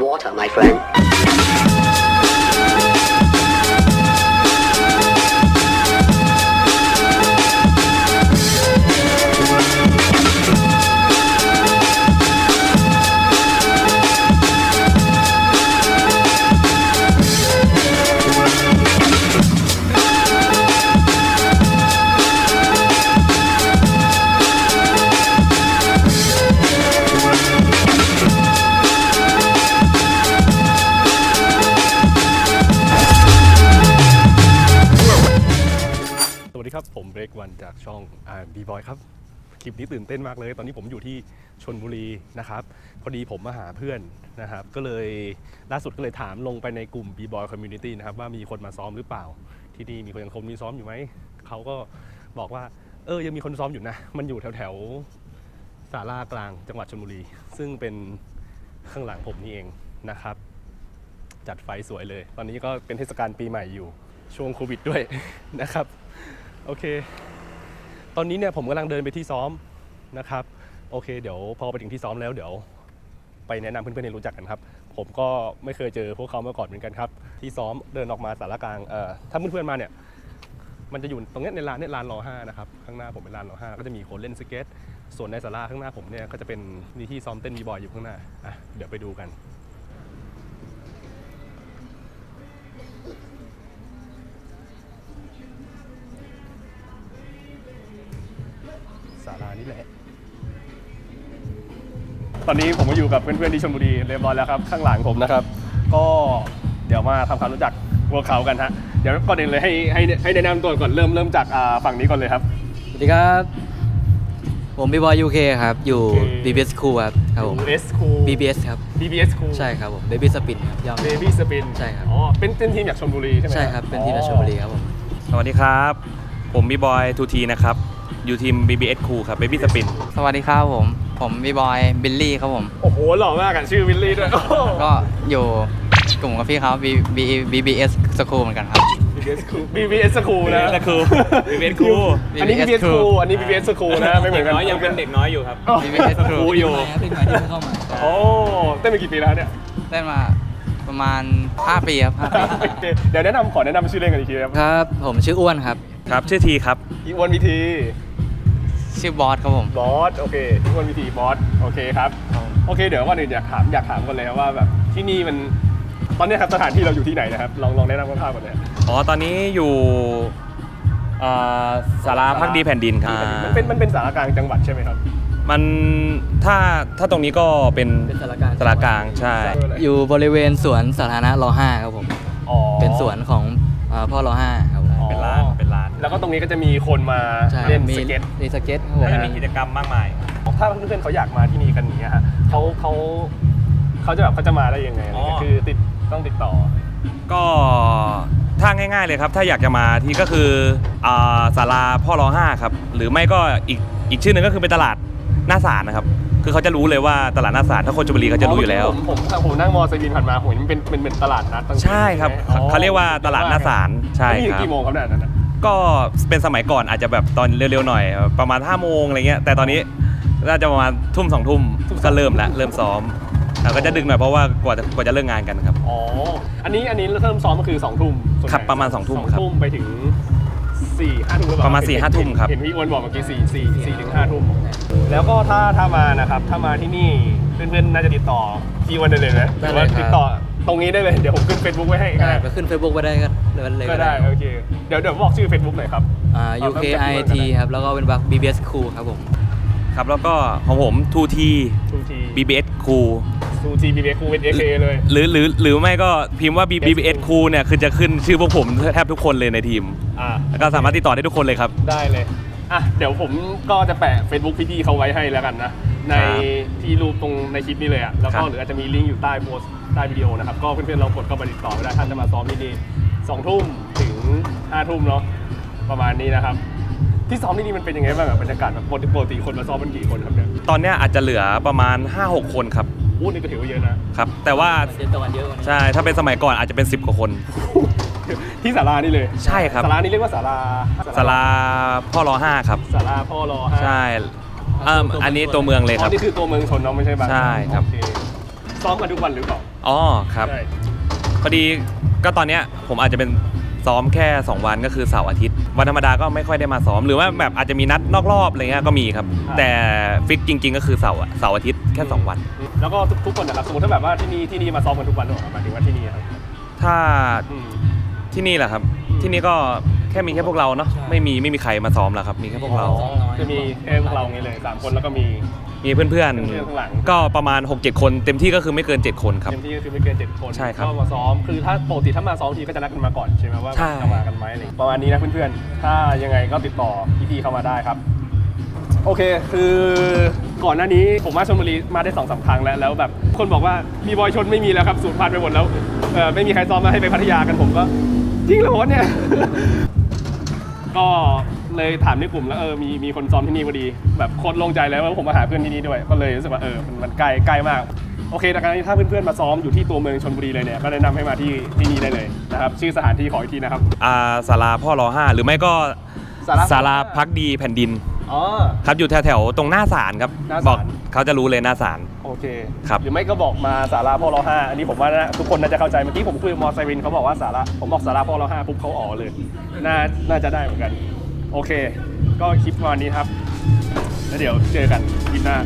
water, my friend. ดีครับ ผมเบรกวันจากช่องอ่าบีบอยครับ คลิปนี้ตื่นเต้นมากเลย ตอนนี้ผมอยู่ที่ชนบุรีนะครับ พอดีผมมาหาเพื่อนนะครับ ก็เลยล่าสุดก็เลยถามลงไปในกลุ่ม b ีบอยคอมมูนิตี้นะครับ ว่ามีคนมาซ้อมหรือเปล่า ที่นี่มีคนยังคงมีซ้อมอยู่ไหม เขาก็บอกว่า เออยังมีคนซ้อมอยู่นะ มันอยู่แถวแถวๆศาลากลางจังหวัดชลบุรี ซึ่งเป็นข้างหลังผมนี่เองนะครับ จัดไฟสวยเลย ตอนนี้ก็เป็นเทศกาลปีใหม่อยู่ช่วงโควิดด้วยนะครับ โอเค ตอนนี้เนี่ยผมกำลังเดินไปที่ซ้อมนะครับ โอเค เดี๋ยวพอไปถึงที่ซ้อมแล้วเดี๋ยว ไปแนะนำเพื่อนๆให้รู้จักกันครับ ผมก็ไม่เคยเจอพวกเขามาก่อนเหมือนกันครับ ที่ซ้อมเดินออกมาสารกลางเอ่อถ้าเพื่อนๆมาเนี่ย มันจะอยู่ตรงเนี้ยในลานเนี่ยลานรอห้านะครับ ข้างหน้าผมเป็นลานรอห้าก็จะมีคนเล่นสเก็ต ส่วนในศาลาข้างหน้าผมเนี่ยก็จะเป็นมีที่ซ้อมเต้นบีบอยอยู่ข้างหน้าอะเดี๋ยวไปดูกัน แหละตอนนี้ผมมาอยู่กับเพื่อนๆที่ชลบุรีเรียบร้อยแล้วครับ ข้างหลังผมนะครับ ก็เดี๋ยวมาทำความรู้จักพวกเขากันฮะเดี๋ยวก่อนอื่นเลยให้ให้ให้แนะนำตัวก่อนเริ่มเริ่มจากอ่าฝั่งนี้ก่อนเลยครับ สวัสดีครับ ผมบีบอยยูเคครับ อยู่โอเค BBS School ครับครับผม S Cool BBS ครับ BBS Cool ใช่ครับผม Baby Spin ครับย่อม Baby Spin ใช่ครับ อ๋อเป็นเป็นทีมจากชลบุรีใช่ไหมใช่ครับ เป็นทีมจากชลบุรีครับผม สวัสดีครับ ผมบีบอยทูทีนะครับ อยู่ทีม BBS Cool ครับ Baby Spin สวัสดีครับผม ผมบีบอยบิลลี่ครับผม โอ้โห หล่อมากอะชื่อวิลลี่ด้วยก็อยู่กลุ่มกับพี่เขา B B BBS School เหมือนกันครับ BBS Cool BBS Cool นะ BBS Cool BBS Cool อันนี้ BBS BBS Cool Cool อันนี้ BBS Cool นะไม่เหมือนกันน้อยยังเป็นเด็กน้อยอยู่ครับ BBS ครู School อยู่เป็นใหม่ที่เพิ่งเข้ามาโอ้เต้นมากี่ปีแล้วเนี่ยได้มาประมาณ 5 ปีครับ5ปีโอเคเดี๋ยวแนะนำขอแนะนำชื่อเล่นกันอีกทีครับ ครับ ผมชื่ออ้วนครับ ครับ ชื่อทีครับ อีอ้วนวิธี ชื่อบอสครับผม บอสโอเคอีอ้วนวิธีบอสโอเคครับโอเคเดี๋ยวก่อนอื่นอยากถามอยากถามก่อนเลยครับว่าแบบที่นี่มันตอนนี้ครับสถานที่เราอยู่ที่ไหนนะครับลองลองแนะนำคร่าวๆก่อนเลยอ๋อตอนนี้อยู่อ่าสาราพักดีแผ่นดินครับมันเป็นมันเป็นสารกลางจังหวัดใช่ไหมครับ มันถ้าถ้าตรงนี้ก็เป็นเป็นสารกลางสารกลางใช่ อยู่บริเวณสวนสาธารณะร5ครับผมอ๋อเป็นสวนของเอ่อพ่อร5ครับผมอ๋อเป็นร้าน เป็นร้าน แล้วก็ตรงนี้ก็จะมีคนมาใช่เล่นมีสเก็ตมีสเก็ตครับผมก็จะมีกิจกรรมมากมาย ถ้าเพื่อนๆเขาอยากมาที่นี่กันอย่างเงี้ยฮะเขาเขาเขาจะแบบเขาจะมาได้ยังไงอะไรเงี้ยอ๋อ คือติดต้องติดต่อ ก็ถ้าง่าย ๆเลยครับ ถ้าอยากจะมาที่ก็คืออ่าศาลาพ่อรอห้าครับ หรือไม่ก็อีกอีกชื่อหนึ่งก็คือเป็นตลาดหน้าศาลนะครับ คือเขาจะรู้เลยว่าตลาดหน้าศาลถ้าคนชลบุรีเขาจะรู้อยู่แล้ว ผมผมผมนั่งมอไซค์บินผ่านมาผมเห็นมันเป็นเป็นเป็นตลาดนัดตั้งใช่ครับอ๋อเขาเรียกว่าตลาดหน้าศาลใช่นี่ครับ กี่โมงครับเนี่ยอันนั้นน่ะ ก็เป็นสมัยก่อนอาจจะแบบตอนเร็วๆหน่อย ประมาณ5้าโมงอะไรเงี้ยแต่ตอนนี้น่าจะประมาณทุ่มสองทุ่มก็เริ่มแล้วเริ่มซ้อมแต่ก็จะดึกหน่อยเพราะว่ากว่าจะกว่าจะเลิกงานกันครับอ๋ออันนี้อันนี้เริ่มซ้อมก็คือสองทุ่มส่วนใหญ่ครับประมาณสองทุ่มสองครับทุ่มไปถึงสี่ห้าทุ่มหรือเปล่าประมาณเห็นสี่ห้าทุ่มครับเห็นพี่อ้วนบอกเมื่อกี้สี่สี่สี่ถึงห้าทุ่มแล้วก็ถ้าถ้ามานะครับถ้ามาที่นี่เพื่อนๆน่าจะติดต่อพี่อ้วนได้เลยนะหรือว่าติดต่อ ตรงนี้ได้เลย เดี๋ยวผมขึ้นเฟซบุ๊กไว้ให้ก็ได้ได้ไปขึ้น Facebook ไปได้ก็เลยก็ได้โอเค เดี๋ยวเดี๋ยวบอกชื่อ Facebook หน่อยครับอ่า UKIT ครับ แล้วก็เป็นบัก BBS School ครับผม ครับแล้วก็ของผม 2T 2T BBS Cool 2T BBS คูเป็น AK เลย หรือหรือหรือไม่ก็พิมพ์ว่า BBS Cool เนี่ยคือจะขึ้นชื่อพวกผมแทบทุกคนเลยในทีมอ่าแล้วก็สามารถติดต่อได้ทุกคนเลยครับ ได้เลยอะเดี๋ยวผมก็จะแปะ Facebook พี่ๆเขาไว้ให้แล้วกันนะในที่รูปตรงในคลิปนี้เลยอะแล้วครัก็บหรืออาจจะมีลิงก์อยู่ใต้โพสต์ ใต้วิดีโอนะครับ ก็เพื่อนๆลองกดเข้าไปติดต่อไปได้ถ้าจะมาซ้อมที่นี่สองทุ่มถึงห้าทุ่มเนาะประมาณนี้นะครับ ที่ซ้อมที่นี่มันเป็นยังไงบ้างอะบรรยากาศแบบปกติปกติคนมาซ้อมมันกี่คนครับเนี่ยตอนเนี้ยอาจจะเหลือประมาณ 5-6 คนครับอู้นี่ก็ถือว่าเยอะนะครับ แต่ว่าเดือนตะวันเยอะกว่านี้ใช่ถ้าเป็นสมัยก่อนอาจจะเป็น 10 กว่าคน ที่ศาลานี่เลยใช่ครับศาลานี่เรียกว่าศาลาศาลาพ่อรอห้าครับ ศาลาพ่อรอห้าใช่เอิ่มอันนี้ตัวเมืองเลยอ๋คอรับ นี่คือตัวเมืองชนเนาะไม่ใช่บางใช่ครับ โอเซ้อมกันทุกวันหรือเปล่า อ๋อครับ ใช่พอดีก็ตอนเนี้ยผมอาจจะเป็นซ้อมแค่ 2 วันก็คือเสาร์อาทิตย์ วันธรรมดาก็ไม่ค่อยได้มาซ้อม หรือว่าแบบอาจจะมีนัดนอกรอบอะไรเงี้ยก็มีครับ แต่ฟิกจริง ๆ ก็คือเสาร์อะเสาร์อาทิตย์แค่ 2 วัน แล้วก็ทุกทุกคนนะครับสมมติถ้าแบบว่าที่นี่ที่นี่มาซ้อมกันทุกวันหรอหมายถึงว่าที่นี่ครับถ้าอืม ที่นี่แหละครับ ที่นี่ก็แค่มีแค่พวกเราเนาะไม่มีไม่มีใครมาซ้อมแล้วครับ มีแค่พวกเราจะมีแค่พวกเราอย่างนี้เลยสามคนแล้วก็มี มีเพื่อนเพื่อนข้างหลัง ๆ ก็ประมาณ 6-7 คนเต็มที่ก็คือไม่เกิน 7 คนครับ เต็มที่ก็คือไม่เกินเจ็ดคนใช่ครับก็มาซ้อมคือถ้าปกติถ้ามาซ้อมทีก็จะนัดกันมาก่อนใช่ไหมว่าใช่ จะมากันไหมอะไรอย่างงี้ประมาณนี้นะเพื่อนๆถ้ายังไงก็ติดต่อพี่ๆเข้ามาได้ครับ โอเค คือก่อนหน้านี้ผมมาชลบุรีมาได้สองสามครั้งแล้วแล้วแบบคนบอกว่ามีบอยชนไม่มีแล้วครับสูญพันธุ์ไปหมดแล้วเออไม่มีใครซ้อมมาให้ไปพัทยากันผมก็จริงเหรอวะเนี่ย ก็ เลยถามในกลุ่มแล้วเออมีมีคนซ้อมที่นี่พอดี แบบโคตรโล่งใจแล้วว่าผมมาหาเพื่อนที่นี่ด้วยก็เลยรู้สึกว่าเออมันมันใกล้ใกล้มากโอเคแต่การนี้ถ้าเพื่อนๆมาซ้อมอยู่ที่ตัวเมืองชลบุรีเลยเนี่ยก็แนะนำให้มาที่ที่นี่ได้เลยนะครับชื่อสถานที่ขออีกทีนะครับอ่าศาลาพ่อรอห้าหรือไม่ก็ศาลาศาลาพักดีแผ่นดินอ๋อครับอยู่แถวๆตรงหน้าศาลครับหน้าศาล บอกเขาจะรู้เลยหน้าศาล โอเคครับหรือไม่ก็บอกมาสาราพ่อรอห้าอันนี้ผมว่านะทุกคนน่าจะเข้าใจเมื่อกี้ผมคุยกับมอไซรินเขาบอกว่าสาระผมบอกสาราพ่อรอห้าปุ๊บเขาอ๋อเลยน่าน่าจะได้เหมือนกัน โอเค ก็คลิปวันนี้ครับ แล้วเดี๋ยวเจอกันคลิปหน้า